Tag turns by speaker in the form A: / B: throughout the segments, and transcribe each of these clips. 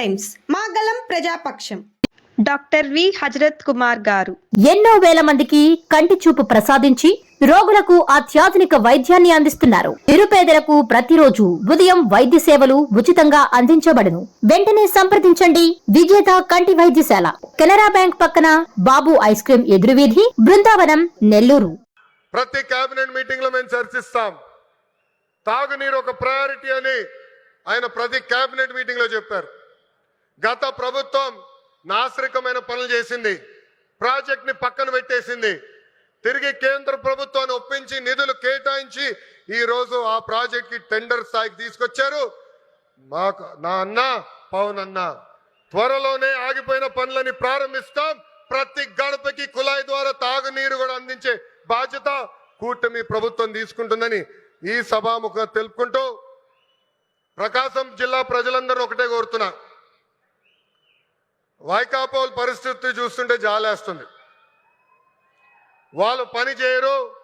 A: Times. మాగలం ప్రజాపక్షం. Doctor V. Hazrat Kumar గారు.
B: ఎన్నో వేల మందికి కంటి చూపు ప్రసాదించి రోగులకు అత్యాధునిక వైద్యాన్ని అందిస్తున్నారు. నిరుపేదలకు ప్రతిరోజు ఉదయం వైద్య సేవలు ఉచితంగా అందించబడును. వెంటనే సంప్రదించండి. విజేత కంటి వైద్యశాల. కెనరా బ్యాంక్ పక్కన బాబు ఐస్ క్రీం ఎదురువీధి బృందావనం నెల్లూరు.
C: ప్రతి కేబినెట్ మీటింగ్లో మేము చర్చిస్తాం. తాగునీరు ఒక ప్రయారిటీ అని ఆయన ప్రతి కేబినెట్ మీటింగ్లో చెప్పారు. గత ప్రభుత్వం నాశరికమైన పనులు చేసింది. ప్రాజెక్ట్ని పక్కన పెట్టేసింది. తిరిగి కేంద్ర ప్రభుత్వాన్ని ఒప్పించి నిధులు కేటాయించి ఈరోజు ఆ ప్రాజెక్ట్కి టెండర్ స్థాయికి తీసుకొచ్చారు. మాకు నా అన్న పవన్ అన్న త్వరలోనే ఆగిపోయిన పనులని ప్రారంభిస్తాం. ప్రతి గడపకి కుళాయి ద్వారా తాగునీరు కూడా అందించే బాధ్యత కూటమి ప్రభుత్వం తీసుకుంటుందని ఈ సభాముఖంగా తెలుపుకుంటూ ప్రకాశం జిల్లా ప్రజలందరూ ఒకటే కోరుతున్నా. వైకాపోల్ పరిస్థితి చూస్తుంటే జాలేస్తుంది. వాళ్ళు పని చేయరు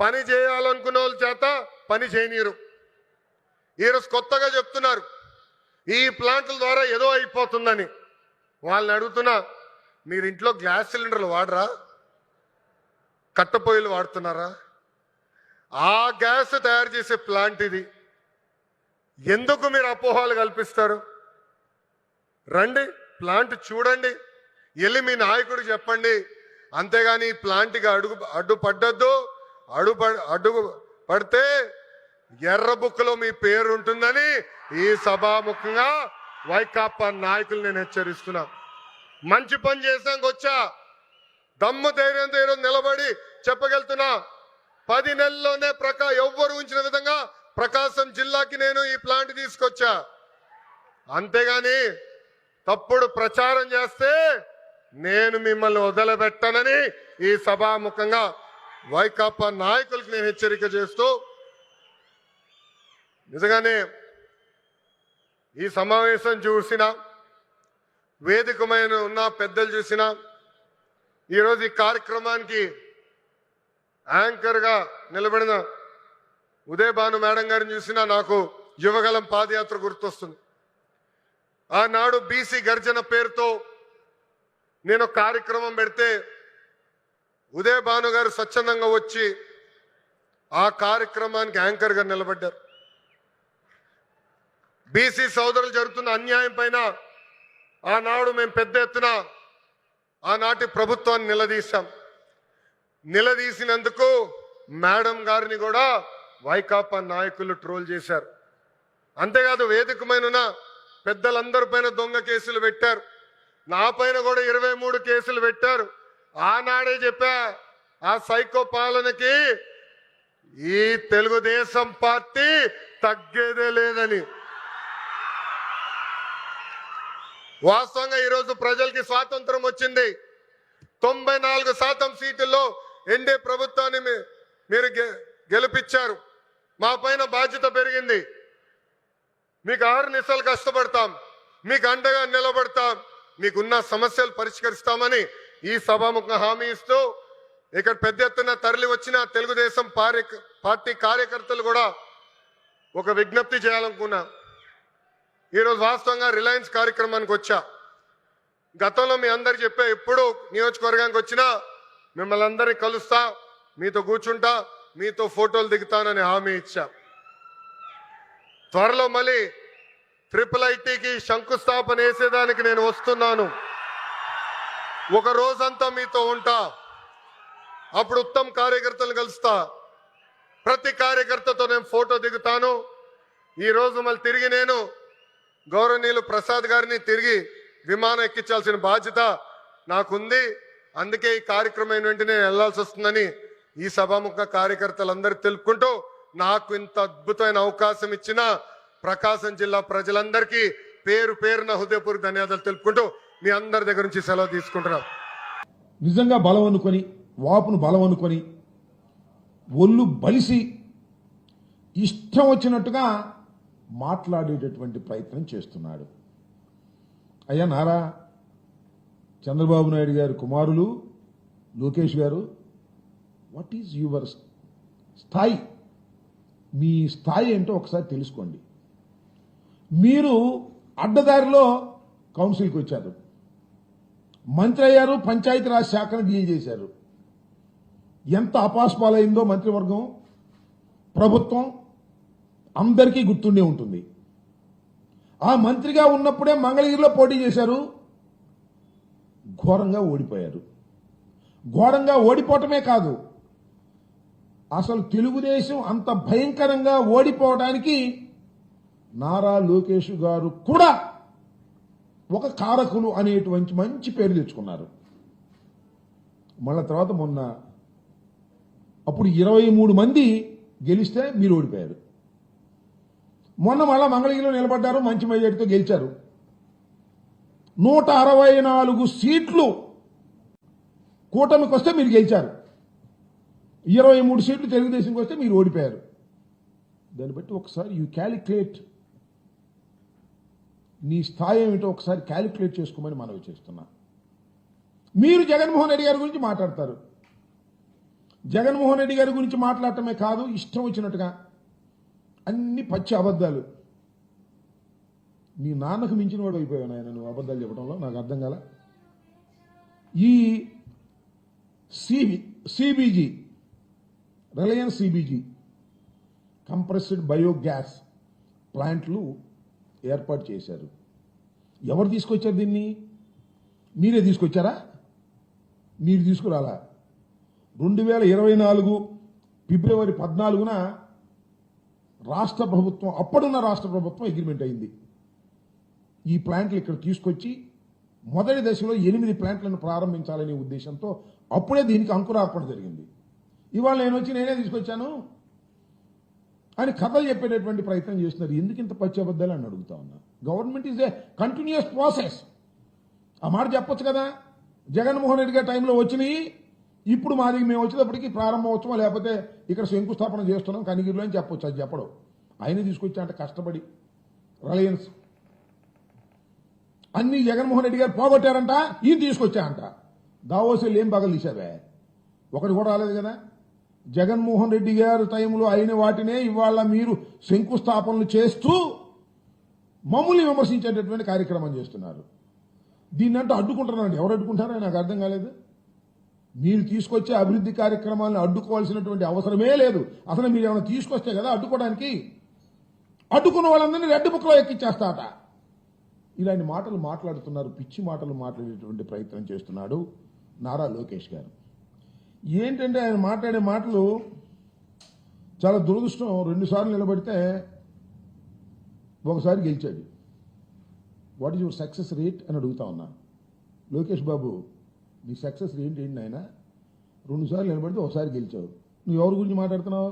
C: పని చేయాలనుకున్న వాళ్ళ చేత పని చేయనీరు ఈరోజు కొత్తగా చెప్తున్నారు ఈ ప్లాంట్ల ద్వారా ఏదో అయిపోతుందని. వాళ్ళని అడుగుతున్నా మీరు ఇంట్లో గ్యాస్ సిలిండర్లు వాడరా? కట్టెపొయ్యిలు వాడుతున్నారా? ఆ గ్యాస్ తయారు చేసే ప్లాంట్ ఇది. ఎందుకు మీరు అపోహలు కల్పిస్తారు? రండి ప్లాంట్ చూడండి. వెళ్ళి మీ నాయకుడు చెప్పండి. అంతేగాని ఈ ప్లాంట్కి అడుగు అడ్డు పడ్డద్దు. అడుగు పడితే ఎర్ర బుక్కులో మీ పేరు ఉంటుందని ఈ సభాముఖంగా వైకాపా నాయకులు నేను హెచ్చరిస్తున్నా. మంచి పని చేసాక వచ్చా. దమ్ము ధైర్యంతో ఈరోజు నిలబడి చెప్పగలుగుతున్నా. పది నెలల్లోనే ప్రకా ఎవ్వరు ఉంచిన విధంగా ప్రకాశం జిల్లాకి నేను ఈ ప్లాంట్ తీసుకొచ్చా. అంతేగాని తప్పుడు ప్రచారం చేస్తే నేను మిమ్మల్ని వదలబెట్టనని ఈ సభాముఖంగా వైకాపా నాయకులకు నేను హెచ్చరిక చేస్తూ నిజంగానే ఈ సమావేశం చూసిన వేదికమైన ఉన్న పెద్దలు చూసిన ఈరోజు ఈ కార్యక్రమానికి యాంకర్గా నిలబడిన ఉదయ్ భాను మేడం గారిని చూసినా నాకు యువగలం పాదయాత్ర గుర్తొస్తుంది. ఆనాడు బీసీ గర్జన పేరుతో నేను కార్యక్రమం పెడితే ఉదయ భాను గారు స్వచ్ఛందంగా వచ్చి ఆ కార్యక్రమానికి యాంకర్గా నిలబడ్డారు. బీసీ సోదరులు జరుగుతున్న అన్యాయం పైన ఆనాడు మేము పెద్ద ఎత్తున ఆనాటి ప్రభుత్వాన్ని నిలదీశాం. నిలదీసినందుకు మేడం గారిని కూడా వైకాపా నాయకులు ట్రోల్ చేశారు. అంతేకాదు వేదికమైన పెద్దలందరి పైన దొంగ కేసులు పెట్టారు. నా పైన కూడా ఇరవై మూడు కేసులు పెట్టారు. ఆనాడే చెప్పా ఆ సైకో పాలనకి ఈ తెలుగుదేశం పార్టీ తగ్గేదే లేదని. వాస్తవంగా ఈరోజు ప్రజలకి స్వాతంత్రం వచ్చింది. తొంభై నాలుగు శాతం సీటుల్లో ఎన్డీ ప్రభుత్వాన్ని మీ- మీరు గె- గెలిపించారు. మా పైన బాధ్యత పెరిగింది. మీకు ఆరు నిమిషాలు కష్టపడతాం మీకు అండగా నిలబడతాం మీకున్న సమస్యలు పరిష్కరిస్తామని ఈ సభాముఖంగా హామీ ఇస్తూ ఇక్కడ పెద్ద ఎత్తున తరలి వచ్చిన తెలుగుదేశం పార్టీ కార్యకర్తలు కూడా ఒక విజ్ఞప్తి చేయాలనుకున్నా. ఈరోజు వాస్తవంగా రిలయన్స్ కార్యక్రమానికి వచ్చా. గతంలో మీ అందరు చెప్పే ఎప్పుడు నియోజకవర్గానికి వచ్చినా మిమ్మల్ని అందరినీ కలుస్తా మీతో కూర్చుంటా మీతో ఫోటోలు దిగుతానని హామీ ఇచ్చా. త్వరలో మళ్ళీ ట్రిపుల్ ఐటీకి శంకుస్థాపన వేసేదానికి నేను వస్తున్నాను. ఒక రోజంతా మీతో ఉంటా. అప్పుడు ఉత్తమ కార్యకర్తలు కలుస్తా. ప్రతి కార్యకర్తతో నేను ఫోటో దిగుతాను. ఈ రోజు మళ్ళీ తిరిగి నేను గౌరవనీయులు ప్రసాద్ గారిని తిరిగి విమానం ఎక్కించాల్సిన బాధ్యత నాకుంది. అందుకే ఈ కార్యక్రమం వెంటనే నేను వెళ్ళాల్సి వస్తుందని ఈ సభాముఖ కార్యకర్తలందరూ తెలుపుకుంటూ నాకు ఇంత అద్భుతమైన అవకాశం ఇచ్చిన ప్రకాశం జిల్లా ప్రజలందరికీ పేరు పేరున హృదయపూర్వక ధన్యవాదాలు తెలుపుకుంటూ మీ అందరి దగ్గర నుంచి సెలవు తీసుకుంటున్నాను
D: నిజంగా బలం అనుకొని వాపును బలం అనుకొని ఒళ్ళు బలిసి ఇష్టం వచ్చినట్టుగా మాట్లాడేటటువంటి ప్రయత్నం చేస్తున్నాడు. అయ్యా నారా చంద్రబాబు నాయుడు గారి కుమారులు లోకేష్ గారు వాట్ ఈజ్ యువర్ స్థాయి? మీ స్థాయి ఏంటో ఒకసారి తెలుసుకోండి. మీరు అడ్డదారిలో కౌన్సిల్కి వచ్చారు. మంత్రి అయ్యారు పంచాయతీరాజ్ శాఖను డీల్ చేశారు. ఎంత అపాస్పాలైందో మంత్రివర్గం ప్రభుత్వం అందరికీ గుర్తుండే ఉంటుంది. ఆ మంత్రిగా ఉన్నప్పుడే మంగళగిరిలో పోటీ చేశారు. ఘోరంగా ఓడిపోయారు. ఘోరంగా ఓడిపోవటమే కాదు అసలు తెలుగుదేశం అంత భయంకరంగా ఓడిపోవడానికి నారా లోకేష్ గారు కూడా ఒక కారకులు అనేటువంటి మంచి పేరు తెచ్చుకున్నారు. మళ్ళా తర్వాత మొన్న అప్పుడు ఇరవై మూడు మంది గెలిస్తే మీరు ఓడిపోయారు. మొన్న మళ్ళా మంగళగిరిలో నిలబడ్డారు మంచి మెజార్టీతో గెలిచారు. నూట అరవై నాలుగు సీట్లు కూటమికి వస్తే మీరు గెలిచారు. ఇరవై మూడు సీట్లు తెలుగుదేశంకి వస్తే మీరు ఓడిపోయారు. దాన్ని బట్టి ఒకసారి యూ క్యాలిక్యులేట్ నీ స్థాయి ఏమిటో ఒకసారి క్యాలిక్యులేట్ చేసుకోమని మనవి చేస్తున్నా. మీరు జగన్మోహన్ రెడ్డి గారి గురించి మాట్లాడతారు. జగన్మోహన్ రెడ్డి గారి గురించి మాట్లాడటమే కాదు ఇష్టం వచ్చినట్టుగా అన్ని పచ్చి అబద్ధాలు. మీ నాన్నకు మించిన వాడు అయిపోయాను ఆయన నువ్వు అబద్ధాలు చెప్పడంలో నాకు అర్థం కాల? ఈ CB CBG Reliance CBG compressed biogas ప్లాంట్లు ఏర్పాటు చేశారు. ఎవరు తీసుకొచ్చారు దీన్ని? మీరే తీసుకొచ్చారా? మీరు తీసుకురాలా? రెండు వేల ఇరవై నాలుగు ఫిబ్రవరి పద్నాలుగున రాష్ట్ర ప్రభుత్వం అప్పుడున్న రాష్ట్ర ప్రభుత్వం అగ్రిమెంట్ అయింది. ఈ ప్లాంట్లు ఇక్కడ తీసుకొచ్చి మొదటి దశలో ఎనిమిది ప్లాంట్లను ప్రారంభించాలనే ఉద్దేశంతో అప్పుడే దీనికి అంకురార్పణ జరిగింది. ఇవాళ నేను వచ్చి నేనే తీసుకొచ్చాను అని కథలు చెప్పేటటువంటి ప్రయత్నం చేస్తున్నారు. ఎందుకు ఇంత పచ్చబద్దాలు అని అడుగుతా ఉన్నా? Government is a continuous process ఆ మాట చెప్పొచ్చు కదా? జగన్మోహన్ రెడ్డి గారి టైంలో వచ్చినాయి. ఇప్పుడు మాది మేము వచ్చేటప్పటికి ప్రారంభోత్సవం లేకపోతే ఇక్కడ శంకుస్థాపన చేస్తున్నాం కనిగిరిలో అని చెప్పొచ్చు అది చెప్పడం. ఆయన తీసుకొచ్చా అంటే కష్టపడి. రిలయన్స్ అన్ని జగన్మోహన్ రెడ్డి గారు పోగొట్టారంట ఈయన తీసుకొచ్చా అంట. దావోసీలు ఏం పగలు తీసావే ఒకటి కూడా రాలేదు కదా? జగన్మోహన్ రెడ్డి గారు టైంలో అయిన వాటినే ఇవాళ మీరు శంకుస్థాపనలు చేస్తూ మమ్మల్ని విమర్శించేటటువంటి కార్యక్రమం చేస్తున్నారు. దీన్ని అంటే అడ్డుకుంటున్నారండి. ఎవరు అడ్డుకుంటారో నాకు అర్థం కాలేదు. మీరు తీసుకొచ్చే అభివృద్ధి కార్యక్రమాలను అడ్డుకోవాల్సినటువంటి అవసరమే లేదు. అసలు మీరు ఏమైనా తీసుకొస్తే కదా అడ్డుకోవడానికి. అడ్డుకున్న వాళ్ళందరినీ రెడ్ బుక్లో ఎక్కిచ్చేస్తాట ఇలాంటి మాటలు మాట్లాడుతున్నారు పిచ్చి మాటలు మాట్లాడేటువంటి ప్రయత్నం చేస్తున్నాడు నారా లోకేష్ గారు. ఏంటంటే ఆయన మాట్లాడే మాటలు చాలా దురదృష్టం. రెండుసార్లు నిలబడితే ఒకసారి గెలిచాడు. What is your success rate అని అడుగుతా ఉన్నా. లోకేష్ బాబు నీ సక్సెస్ రేట్ ఏంటి ఆయన రెండుసార్లు నిలబడితే ఒకసారి గెలిచావు. నువ్వు ఎవరి గురించి మాట్లాడుతున్నావు?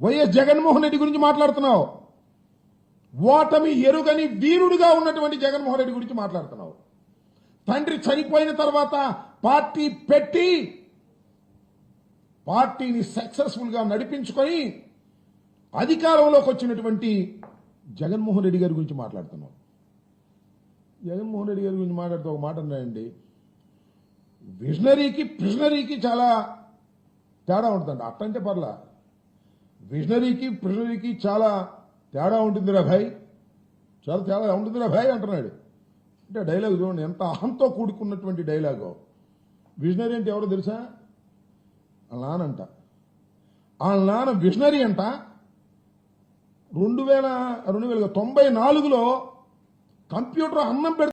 D: వైఎస్ జగన్మోహన్ రెడ్డి గురించి మాట్లాడుతున్నావు. ఓటమి ఎరుగని వీరుడుగా ఉన్నటువంటి జగన్మోహన్ రెడ్డి గురించి మాట్లాడుతున్నావు. తండ్రి చనిపోయిన తర్వాత పార్టీ పెట్టి పార్టీని సక్సెస్ఫుల్గా నడిపించుకొని అధికారంలోకి వచ్చినటువంటి జగన్మోహన్ రెడ్డి గారి గురించి మాట్లాడుతున్నాం. జగన్మోహన్ రెడ్డి గారి గురించి మాట్లాడుతూ ఒక మాట అన్నాయండి విజనరీకి ప్రిజనరీకి చాలా తేడా ఉంటుందండి. అట్టంటే పర్లా. విజనరీకి ప్రిజనరీకి చాలా తేడా ఉంటుందిరా భాయ్. చాలా తేడా ఉంటుందిరా భాయ్ అంటున్నాడు. అంటే డైలాగ్ చూడండి ఎంత అహంతో కూడుకున్నటువంటి డైలాగు విజనరీ అంటే ఎవరో తెలుసా? వాళ్ళ నానంట వాళ్ళ నాన్న విజనరీ అంట. రెండు వేల రెండు వేల తొంభై నాలుగులో కంప్యూటర్ అన్నం పెడితే